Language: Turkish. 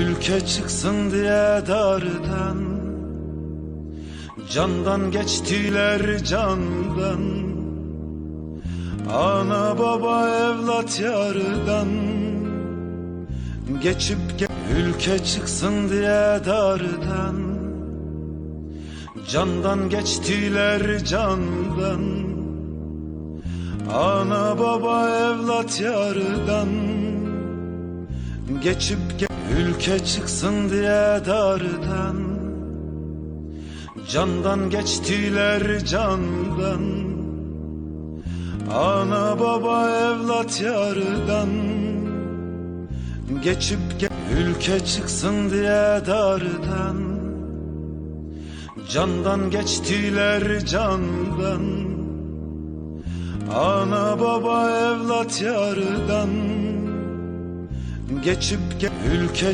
Ülke çıksın diye dardan Candan geçtiler candan. Ana baba evlat yardan Geçip ge- ülke çıksın diye dardan Candan geçtiler candan. Ana baba evlat yardan Geçip ge- ülke çıksın diye dardan. Candan geçtiler candan. Ana baba evlat yardan. Geçip ge- ülke çıksın diye dardan. Candan geçtiler candan. Ana baba evlat yardan Geçip ge- ülke